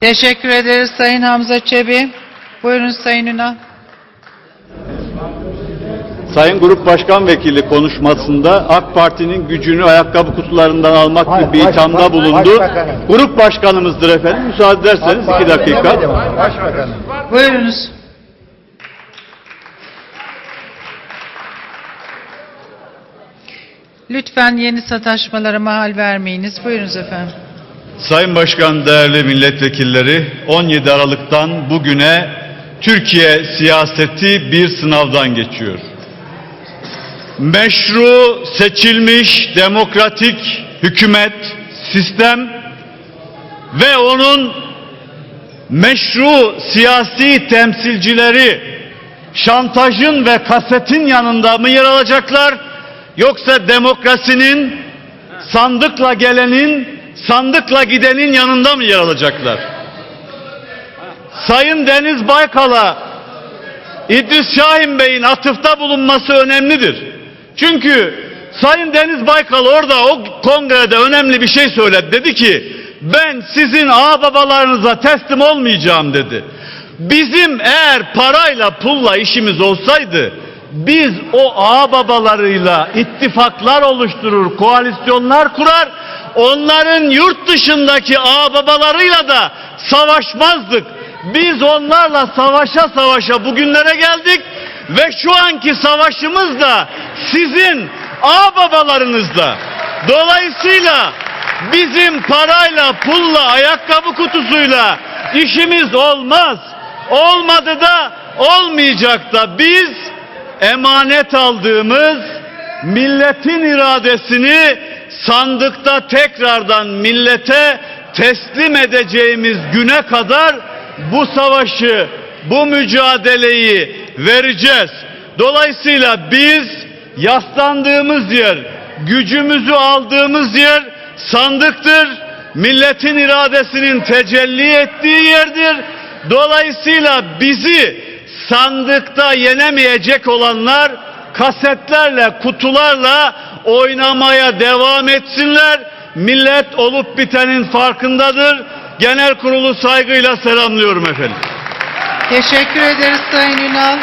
Teşekkür ederiz Sayın Hamza Çebi. Buyurun Sayın Ünal. Sayın Grup Başkan Vekili konuşmasında AK Parti'nin gücünü ayakkabı kutularından almak Hayır, gibi bir baş- ithamda baş- bulundu. başbakanım. Grup Başkanımızdır efendim. Müsaade ederseniz iki dakika. Başbakanım. Buyurunuz. Lütfen yeni sataşmalara mahal vermeyiniz. Buyurunuz efendim. Sayın Başkan, değerli milletvekilleri, 17 Aralık'tan bugüne Türkiye siyaseti bir sınavdan geçiyor. Meşru, seçilmiş, demokratik hükümet, sistem ve onun meşru siyasi temsilcileri şantajın ve kasetin yanında mı yer alacaklar yoksa demokrasinin sandıkla gelenin sandıkla gidenin yanında mı yer alacaklar? Sayın Deniz Baykal'a İdris Şahin Bey'in atıfta bulunması önemlidir. Çünkü Sayın Deniz Baykal orada o kongrede önemli bir şey söyledi. Dedi ki ben sizin ağababalarınıza teslim olmayacağım dedi. Bizim eğer parayla pulla işimiz olsaydı biz o ağababalarıyla ittifaklar oluşturur, koalisyonlar kurar, onların yurt dışındaki ağababalarıyla da savaşmazdık. Biz onlarla savaşa savaşa bugünlere geldik ve şu anki savaşımız da sizin ağababalarınızla. Dolayısıyla bizim parayla, pulla, ayakkabı kutusuyla işimiz olmaz. Olmadı da olmayacak da biz emanet aldığımız milletin iradesini sandıkta tekrardan millete teslim edeceğimiz güne kadar bu savaşı, bu mücadeleyi vereceğiz. Dolayısıyla biz yaslandığımız yer, gücümüzü aldığımız yer sandıktır. Milletin iradesinin tecelli ettiği yerdir. Dolayısıyla bizi sandıkta yenemeyecek olanlar kasetlerle, kutularla oynamaya devam etsinler. Millet olup bitenin farkındadır. Genel kurulu saygıyla selamlıyorum efendim. Teşekkür ederiz Sayın Ünal.